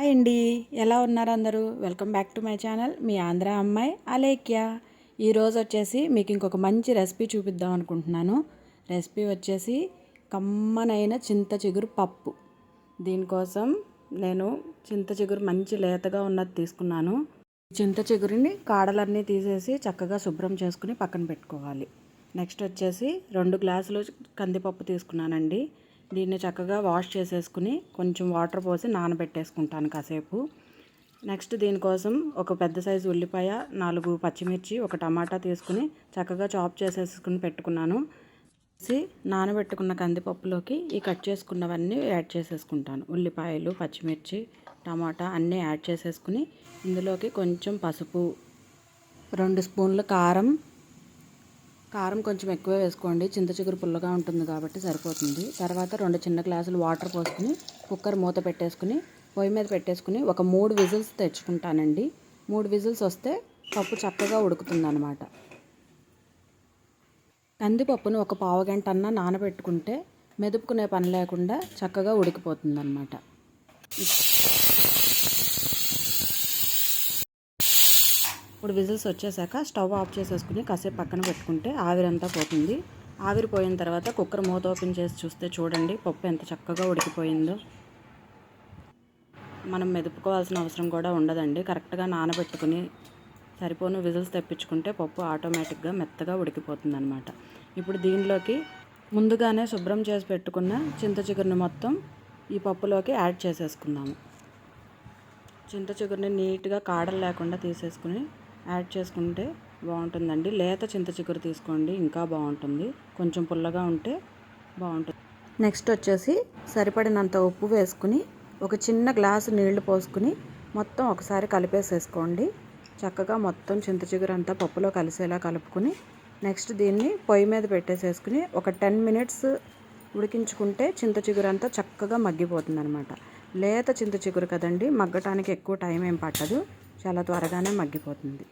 Hi అండి. ఎలా ఉన్నారు అందరూ? Welcome back to my channel. మీ ఆంధ్ర అమ్మాయి అలేఖ్య. ఈరోజు వచ్చేసి మీకు ఇంకొక మంచి రెసిపీ చూపిద్దాం అనుకుంటున్నాను. రెసిపీ వచ్చేసి కమ్మనైన చింత చిగురు పప్పు. దీనికోసం నేను చింత చిగురు మంచి లేతగా ఉన్నది తీసుకున్నాను. చింత చిగురిని కాడలన్నీ తీసేసి చక్కగా శుభ్రం చేసుకుని పక్కన పెట్టుకోవాలి. నెక్స్ట్ వచ్చేసి రెండు గ్లాసులు కందిపప్పు తీసుకున్నానండి. దీన్ని చక్కగా వాష్ చేసేసుకుని కొంచెం వాటర్ పోసి నానబెట్టేసుకుంటాను కాసేపు. నెక్స్ట్ దీనికోసం ఒక పెద్ద సైజు ఉల్లిపాయ నాలుగు పచ్చిమిర్చి ఒక టమాటా తీసుకుని చక్కగా చాప్ చేసేసుకుని పెట్టుకున్నాను. వేసి నానబెట్టుకున్న కందిపప్పులోకి ఈ కట్ చేసుకున్నవన్నీ యాడ్ చేసేసుకుంటాను. ఉల్లిపాయలు పచ్చిమిర్చి టమాటా అన్నీ యాడ్ చేసేసుకుని ఇందులోకి కొంచెం పసుపు రెండు స్పూన్ల కారం కారం కొంచెం ఎక్కువ వేసుకోండి. చింత చిగురు పుల్లగా ఉంటుంది కాబట్టి సరిపోతుంది. తర్వాత రెండు చిన్న గ్లాసులు వాటర్ పోసుకుని కుక్కర్ మూత పెట్టేసుకుని పొయ్యి మీద పెట్టేసుకుని ఒక మూడు విజిల్స్ తెచ్చుకుంటానండి. మూడు విజిల్స్ వస్తే పప్పు చక్కగా ఉడుకుతుంది అనమాట కందిపప్పును ఒక పావు గంట అన్నా నానబెట్టుకుంటే మెదుపుకునే పని లేకుండా చక్కగా ఉడికిపోతుంది ఇప్పుడు విజిల్స్ వచ్చేసాక స్టవ్ ఆఫ్ చేసేసుకుని కాసేపు పక్కన పెట్టుకుంటే ఆవిరంతా పోతుంది. ఆవిరి పోయిన తర్వాత కుక్కర్ మూత ఓపెన్ చేసి చూస్తే చూడండి పప్పు ఎంత చక్కగా ఉడికిపోయిందో. మనం మెదుపుకోవాల్సిన అవసరం కూడా ఉండదండి. కరెక్ట్గా నానబెట్టుకుని సరిపోను విజిల్స్ తెప్పించుకుంటే పప్పు ఆటోమేటిక్గా మెత్తగా ఉడికిపోతుంది అనమాట ఇప్పుడు దీనిలోకి ముందుగానే శుభ్రం చేసి పెట్టుకున్న చింత చిగురుని మొత్తం ఈ పప్పులోకి యాడ్ చేసేసుకుందాము. చింత చిగురిని నీట్గా కాడలు లేకుండా తీసేసుకుని యాడ్ చేసుకుంటే బాగుంటుందండి. లేత చింత చిగురు తీసుకోండి ఇంకా బాగుంటుంది. కొంచెం పుల్లగా ఉంటే బాగుంటుంది. నెక్స్ట్ వచ్చేసి సరిపడినంత ఉప్పు వేసుకుని ఒక చిన్న గ్లాసు నీళ్ళు పోసుకుని మొత్తం ఒకసారి కలిపేసేసుకోండి. చక్కగా మొత్తం చింత చిగురు అంతా పప్పులో కలిసేలా కలుపుకుని నెక్స్ట్ దీన్ని పొయ్యి మీద పెట్టేసేసుకుని ఒక టెన్ మినిట్స్ ఉడికించుకుంటే చింత చిగురు అంతా చక్కగా మగ్గిపోతుంది అనమాట లేత చింత చిగురు కదండి మగ్గటానికి ఎక్కువ టైం ఏం పట్టదు. చాలా త్వరగానే మగ్గిపోతుంది.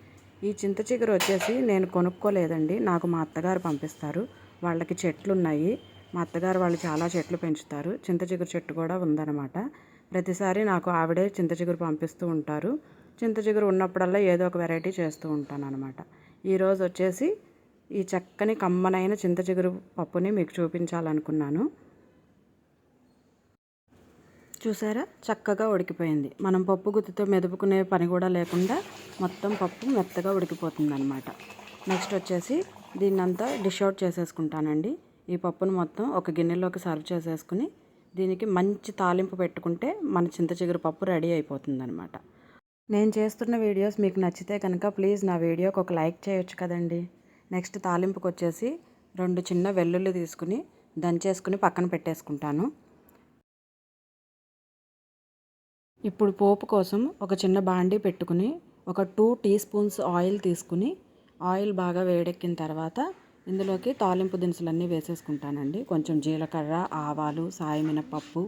ఈ చింత చిగురు వచ్చేసి నేను కొనుక్కోలేదండి. నాకు మా అత్తగారు పంపిస్తారు. వాళ్ళకి చెట్లు ఉన్నాయి మా అత్తగారు వాళ్ళు చాలా చెట్లు పెంచుతారు. చింత చిగురు చెట్టు కూడా ఉందన్నమాట. ప్రతిసారి నాకు ఆవిడే చింత చిగురు పంపిస్తూ ఉంటారు. చింత చిగురు ఉన్నప్పుడల్లా ఏదో ఒక వెరైటీ చేస్తూ ఉంటాను అనమాట ఈరోజు వచ్చేసి ఈ చక్కని కమ్మనైన చింత చిగురు పప్పుని మీకు చూపించాలనుకున్నాను. చూసారా? చక్కగా ఉడికిపోయింది. మనం పప్పు గుత్తితో మెదుపుకునే పని కూడా లేకుండా మొత్తం పప్పు మెత్తగా ఉడికిపోతుంది అనమాట నెక్స్ట్ వచ్చేసి దీన్నంతా డిష్ అవుట్ చేసేసుకుంటానండి. ఈ పప్పును మొత్తం ఒక గిన్నెలోకి సర్వ్ చేసేసుకుని దీనికి మంచి తాలింపు పెట్టుకుంటే మన చింత చిగురు పప్పు రెడీ అయిపోతుంది అనమాట నేను చేస్తున్న వీడియోస్ మీకు నచ్చితే కనుక ప్లీజ్ నా వీడియోకి ఒక లైక్ చేయొచ్చు కదండి. నెక్స్ట్ తాలింపుకి వచ్చేసి రెండు చిన్న వెల్లుల్లి తీసుకుని దంచేసుకుని పక్కన పెట్టేసుకుంటాను. ఇప్పుడు పోపు కోసం ఒక చిన్న బాండీ పెట్టుకుని ఒక టూ టీ స్పూన్స్ ఆయిల్ తీసుకుని ఆయిల్ బాగా వేడెక్కిన తర్వాత ఇందులోకి తాలింపు దినుసులన్నీ వేసేసుకుంటానండి. కొంచెం జీలకర్ర ఆవాలు సాయమినపప్పు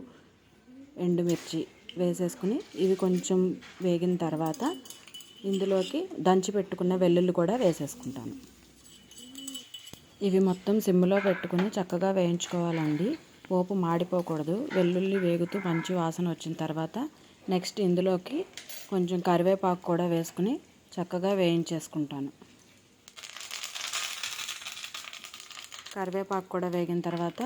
ఎండుమిర్చి వేసేసుకుని ఇవి కొంచెం వేగిన తర్వాత ఇందులోకి దంచి పెట్టుకున్న వెల్లుల్లి కూడా వేసేసుకుంటాను. ఇవి మొత్తం సిమ్లో పెట్టుకుని చక్కగా వేయించుకోవాలండి. పోపు మాడిపోకూడదు. వెల్లుల్లి వేగుతూ మంచి వాసన వచ్చిన తర్వాత నెక్స్ట్ ఇందులోకి కొంచెం కరివేపాకు కూడా వేసుకుని చక్కగా వేయించేసుకుంటాను. కరివేపాకు కూడా వేగిన తర్వాత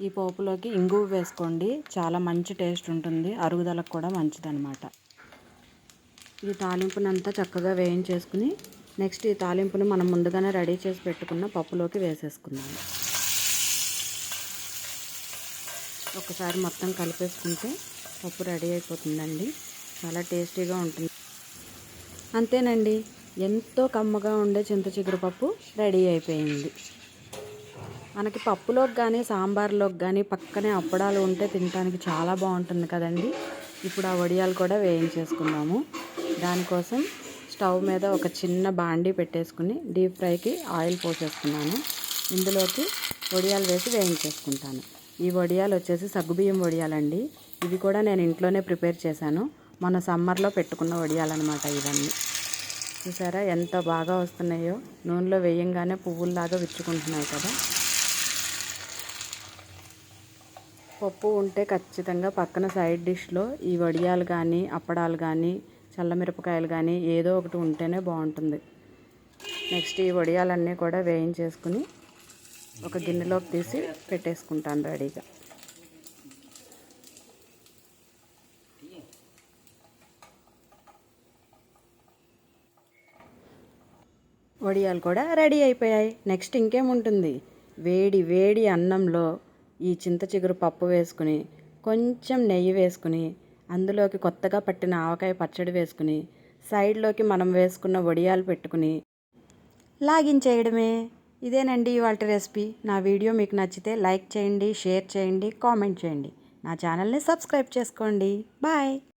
ఈ పోపులోకి ఇంగువ వేసుకోండి. చాలా మంచి టేస్ట్ ఉంటుంది. అరుగుదలకు కూడా మంచిదన్నమాట. ఈ తాలింపునంతా చక్కగా వేయించేసుకుని నెక్స్ట్ ఈ తాలింపును మనం ముందుగానే రెడీ చేసి పెట్టుకున్న పప్పులోకి వేసేసుకుందాం. ఒకసారి మొత్తం కలిపేసుకుంటే పప్పు రెడీ అయిపోతుందండి. చాలా టేస్టీగా ఉంటుంది. అంతేనండి ఎంతో కమ్మగా ఉండే చింత చిగురు పప్పు రెడీ అయిపోయింది. మనకి పప్పులోకి కానీ సాంబార్లోకి కానీ పక్కనే అప్పడాలు ఉంటే తినడానికి చాలా బాగుంటుంది కదండి. ఇప్పుడు ఆ వడియాలు కూడా వేయించేసుకున్నాము దానికోసం స్టవ్ మీద ఒక చిన్న బాండీ పెట్టేసుకుని డీప్ ఫ్రైకి ఆయిల్ పోసేసుకున్నాను. ఇందులోకి వడియాలు వేసి వేయించేసుకుంటాను. ఈ వడియాలు వచ్చేసి సగ్గుబియ్యం వడియాలండి. ఇవి కూడా నేను ఇంట్లోనే ప్రిపేర్ చేశాను. మన సమ్మర్లో పెట్టుకున్న వడియాలన్నమాట ఇవన్నీ. చూసారా ఎంత బాగా వస్తున్నాయో. నూనెలో వేయంగానే పువ్వుల్లాగా విచ్చుకుంటున్నాయి కదా. పప్పు ఉంటే ఖచ్చితంగా పక్కన సైడ్ డిష్లో ఈ వడియాలు కానీ అప్పడాలు కానీ చల్లమిరపకాయలు కానీ ఏదో ఒకటి ఉంటేనే బాగుంటుంది. నెక్స్ట్ ఈ వడియాలన్నీ కూడా వేయించేసుకుని ఒక గిన్నెలోకి తీసి పెట్టేసుకుంటాను రెడీగా. వడియాలు కూడా రెడీ అయిపోయాయి. నెక్స్ట్ ఇంకేముంటుంది? వేడి వేడి అన్నంలో ఈ చింత చిగురు పప్పు వేసుకుని కొంచెం నెయ్యి వేసుకుని అందులోకి కొత్తగా పట్టిన ఆవకాయ పచ్చడి వేసుకుని సైడ్లోకి మనం వేసుకున్న వడియాలు పెట్టుకుని లాగించేయడమే. ఇదేనండి ఇవాళ రెసిపీ. నా వీడియో మీకు నచ్చితే లైక్ చేయండి షేర్ చేయండి కామెంట్ చేయండి. నా ఛానల్ని సబ్స్క్రైబ్ చేసుకోండి. బాయ్.